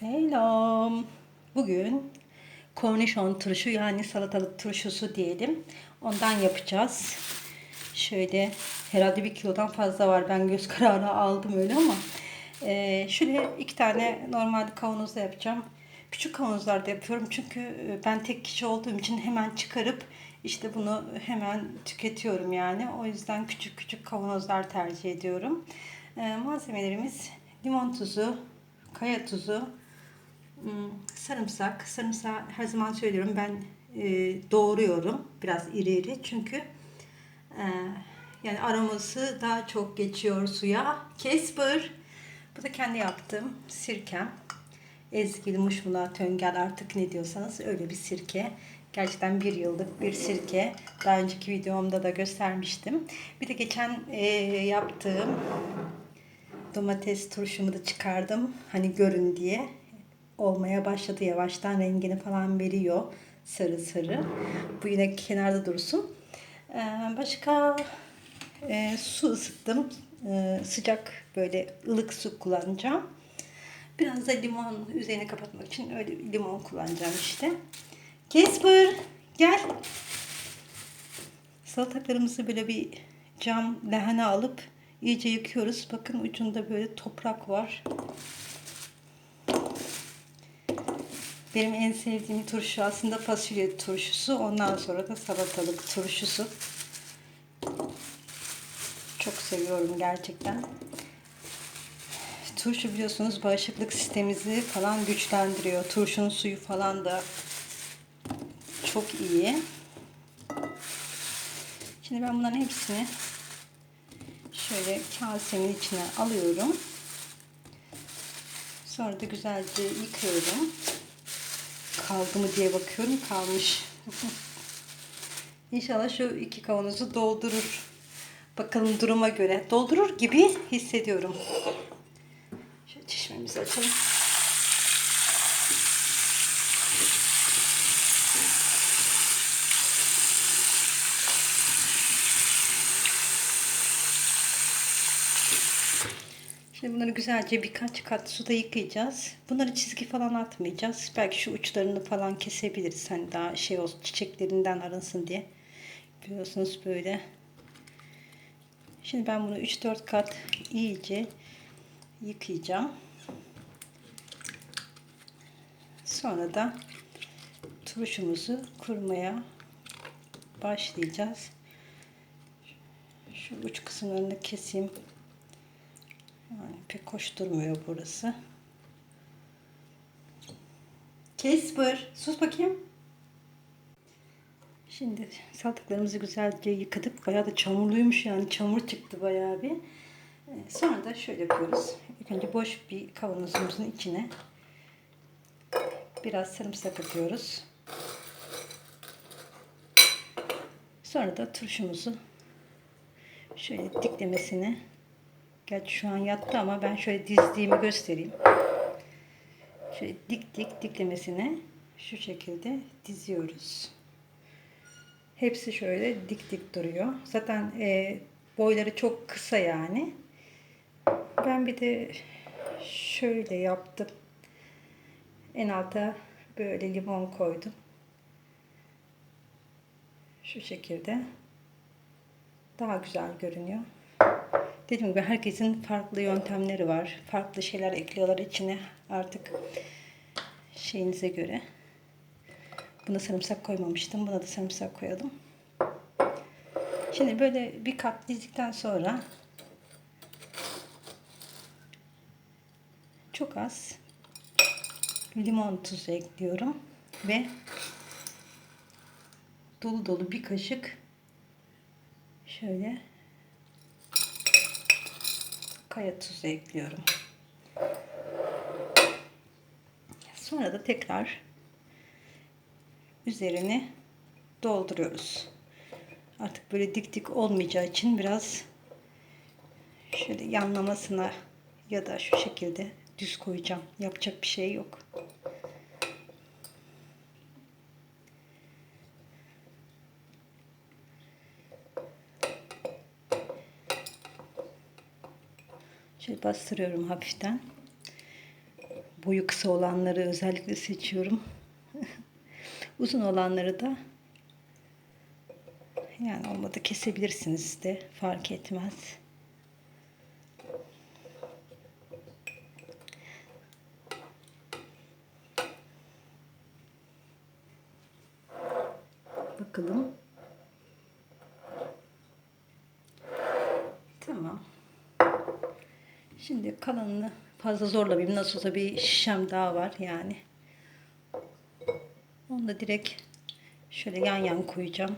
Selam. Bugün kornişon turşu yani salatalık turşusu diyelim. Ondan yapacağız. Şöyle herhalde bir kilodan fazla var. Ben göz kararı aldım öyle ama. Ee, şöyle iki tane normal kavanozda yapacağım. Küçük kavanozlarda yapıyorum çünkü e, ben tek kişi olduğum için hemen çıkarıp işte bunu hemen tüketiyorum yani. O yüzden küçük küçük kavanozlar tercih ediyorum. Ee, malzemelerimiz limon tuzu, kaya tuzu, hmm, sarımsak. Sarımsağı her zaman söylüyorum ben e, doğruyorum biraz iri iri çünkü e, yani aroması daha çok geçiyor suya. Kesper. Bu da kendi yaptığım sirkem. Ezgili, muşmula, töngel artık ne diyorsanız öyle bir sirke. Gerçekten bir yıllık bir sirke. Daha önceki videomda da göstermiştim. Bir de geçen e, yaptığım domates turşumu da çıkardım. Hani görün diye. Olmaya başladı yavaştan rengini falan veriyor. Sarı sarı. Bu yine kenarda dursun. Ee, başka e, su ısıttım. Ee, sıcak böyle ılık su kullanacağım. Biraz da limon üzerine kapatmak için öyle limon kullanacağım işte. Kesper gel. Salatalıklarımızı böyle bir cam lahana alıp iyice yıkıyoruz. Bakın ucunda böyle toprak var. Benim en sevdiğim turşu aslında fasulye turşusu. Ondan sonra da salatalık turşusu. Çok seviyorum gerçekten. Turşu biliyorsunuz bağışıklık sistemimizi falan güçlendiriyor. Turşunun suyu falan da çok iyi. Şimdi ben bunların hepsini şöyle kasemin içine alıyorum. Sonra da güzelce yıkıyorum. Kaldı mı diye bakıyorum. Kalmış. İnşallah şu iki kavanozu doldurur. Bakalım duruma göre. Doldurur gibi hissediyorum. Şöyle çeşmemizi açalım. Şimdi bunları güzelce birkaç kat suda yıkayacağız. Bunları çizgi falan atmayacağız. Belki şu uçlarını falan kesebiliriz. Hani daha şey olsun çiçeklerinden arınsın diye. Biliyorsunuz böyle. Şimdi ben bunu 3-4 kat iyice yıkayacağım. Sonra da turşumuzu kurmaya başlayacağız. Şu uç kısımlarını keseyim. Yani pek hoş durmuyor burası. Kesper, sus bakayım. Şimdi salatalıklarımızı güzelce yıkadık. Bayağı da çamurluymuş yani. Çamur çıktı bayağı bir. Ee, Sonra da şöyle yapıyoruz. İlk önce boş bir kavanozumuzun içine biraz sarımsak atıyoruz. Sonra da turşumuzu şöyle diklemesine Gerçi şu an yattı ama ben şöyle dizdiğimi göstereyim. Şöyle dik dik diklemesine şu şekilde diziyoruz. Hepsi şöyle dik dik duruyor. Zaten e, boyları çok kısa yani. Ben bir de şöyle yaptım. En alta böyle limon koydum. Şu şekilde. Daha güzel görünüyor. Dediğim gibi herkesin farklı yöntemleri var. Farklı şeyler ekliyorlar içine artık şeyinize göre. Buna sarımsak koymamıştım. Buna da sarımsak koyalım. Şimdi böyle bir kat dizdikten sonra çok az limon tuzu ekliyorum ve dolu dolu bir kaşık şöyle kaya tuzu ekliyorum. Sonra da tekrar üzerine dolduruyoruz. Artık böyle dik dik olmayacağı için biraz şöyle yanlamasına ya da şu şekilde düz koyacağım. Yapacak bir şey yok. Bastırıyorum hafiften. boyu kısa olanları özellikle seçiyorum. Uzun olanları da yani olmadı kesebilirsiniz de fark etmez. Bakalım. Şimdi kalanını fazla zorlamayayım. Nasıl olsa bir şişem daha var yani. Onu da direkt şöyle yan yan koyacağım.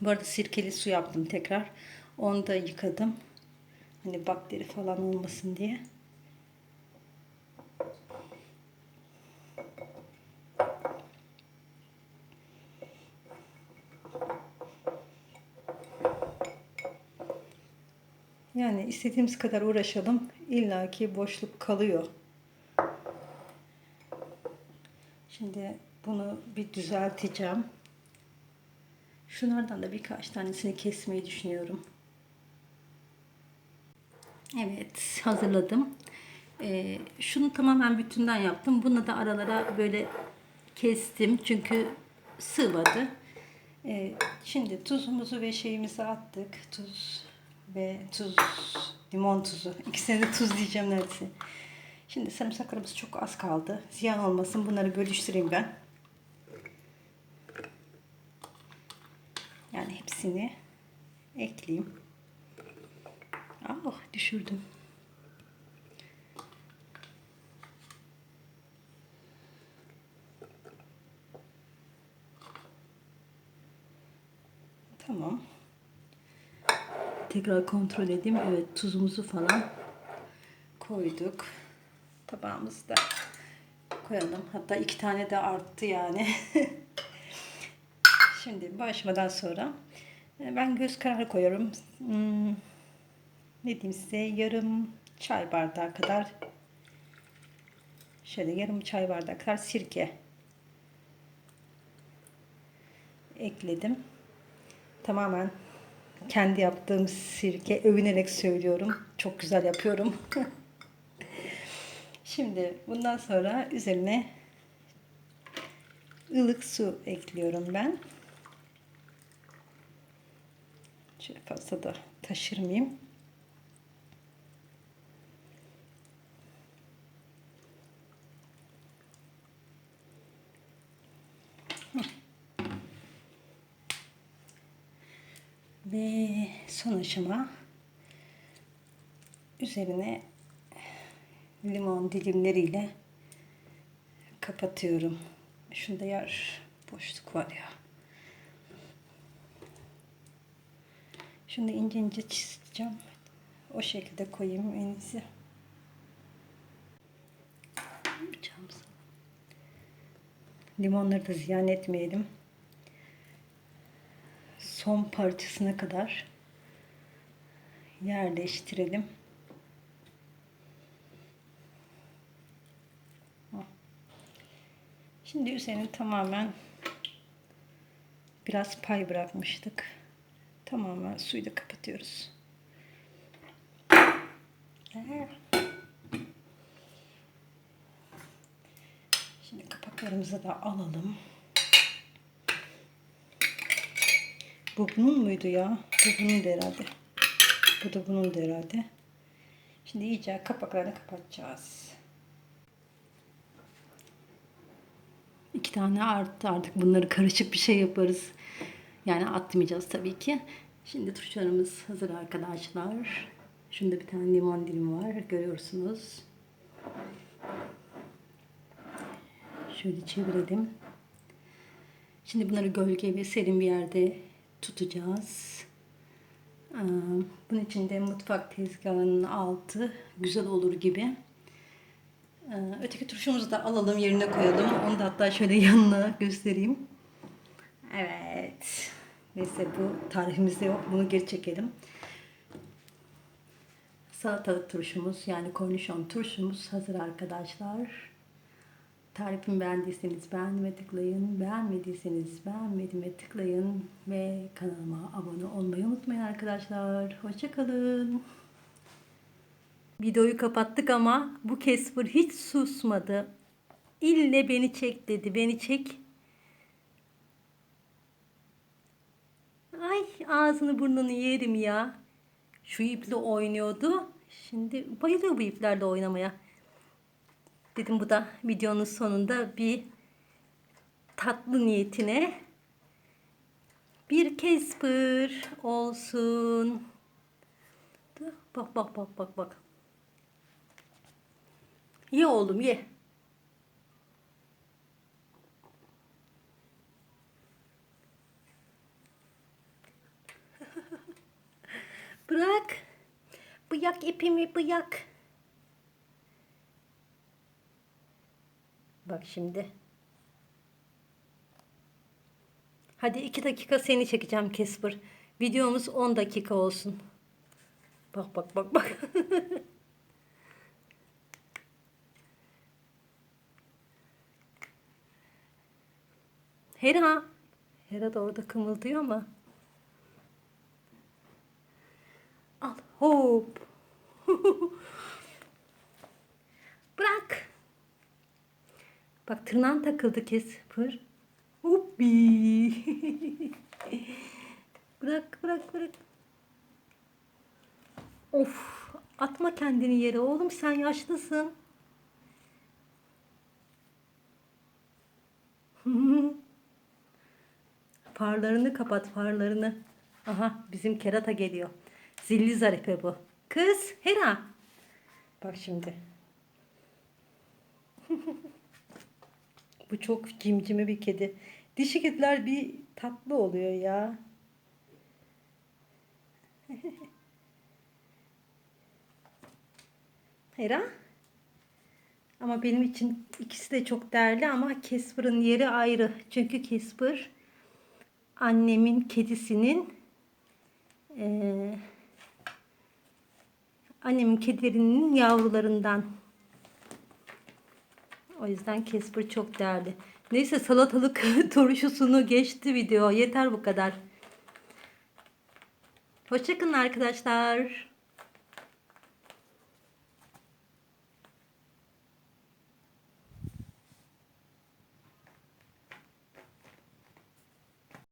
Bu arada sirkeli su yaptım tekrar. Onu da yıkadım. Hani bakteri falan olmasın diye. Yani istediğimiz kadar uğraşalım. İlla ki boşluk kalıyor. Şimdi bunu bir düzelteceğim. Şunlardan da birkaç tanesini kesmeyi düşünüyorum. Evet hazırladım. Ee, şunu tamamen bütünden yaptım. Bunu da aralara böyle kestim. Çünkü sığmadı. Ee, şimdi tuzumuzu ve şeyimizi attık. Tuz ve tuz, limon tuzu. İkisine de tuz diyeceğim neredeyse. Şimdi sarımsaklarımız çok az kaldı. Ziyan olmasın. Bunları bölüştüreyim ben. Yani hepsini ekleyeyim. Ah düşürdüm. Tekrar kontrol edeyim. Evet tuzumuzu falan koyduk. Tabağımızı da koyalım. Hatta iki tane de arttı yani. Şimdi bu aşamadan sonra e, ben göz kararı koyuyorum. Hmm, ne diyeyim size yarım çay bardağı kadar şöyle yarım çay bardağı kadar sirke ekledim. Tamamen kendi yaptığım sirke övünerek söylüyorum. Çok güzel yapıyorum. Şimdi bundan sonra üzerine ılık su ekliyorum ben. Şöyle fazla da taşırmayayım. Ve son aşama üzerine limon dilimleriyle kapatıyorum. Şunda yer boşluk var ya. Şunu ince ince çizeceğim. O şekilde koyayım en iyisi. Limonları da ziyan etmeyelim. Son parçasına kadar yerleştirelim. Şimdi üzerine tamamen biraz pay bırakmıştık. Tamamen suyu da kapatıyoruz. Şimdi kapaklarımızı da alalım. Bu bunun muydu ya? Bu bunun da herhalde. Bu da bunun da herhalde. Şimdi iyice kapaklarını kapatacağız. İki tane arttı artık bunları karışık bir şey yaparız. Yani atmayacağız tabii ki. Şimdi turşularımız hazır arkadaşlar. Şunda bir tane limon dilimi var. Görüyorsunuz. Şöyle çevirelim. Şimdi bunları gölge ve serin bir yerde tutacağız. Ee, bunun için de mutfak tezgahının altı güzel olur gibi. Ee, öteki turşumuzu da alalım yerine koyalım. Onu da hatta şöyle yanına göstereyim. Evet. Neyse bu tarifimizde yok. Bunu geri çekelim. Salatalık turşumuz yani kornişon turşumuz hazır arkadaşlar. Tarifimi beğendiyseniz beğenme tıklayın. Beğenmediyseniz beğenmediğime tıklayın. Ve kanalıma abone olmayı unutmayın arkadaşlar. Hoşçakalın. Videoyu kapattık ama bu Casper hiç susmadı. İlle beni çek dedi. Beni çek. Ay ağzını burnunu yerim ya. Şu iple oynuyordu. Şimdi bayılıyor bu iplerle oynamaya. Dedim bu da videonun sonunda bir tatlı niyetine bir Casper olsun. Bak bak bak bak bak. Ye oğlum ye. Bırak. Bıyak ipimi bıyak. Bak şimdi. Hadi iki dakika seni çekeceğim Casper. Videomuz 10 dakika olsun. Bak bak bak bak. Hera. Hera da orada kımıldıyor ama. Bak tırnağın takıldı Casper. Hoppi. bırak bırak bırak. Of atma kendini yere oğlum sen yaşlısın. farlarını kapat farlarını. Aha bizim kerata geliyor. Zilli zarife bu. Kız Hera. Bak şimdi. bu çok cimcime bir kedi. Dişi kediler bir tatlı oluyor ya. Hera. Ama benim için ikisi de çok değerli ama Casper'ın yeri ayrı. Çünkü Casper annemin kedisinin eee annemin kedilerinin yavrularından. O yüzden Casper çok değerli. Neyse salatalık turşusunu geçti video. Yeter bu kadar. Hoşçakalın arkadaşlar.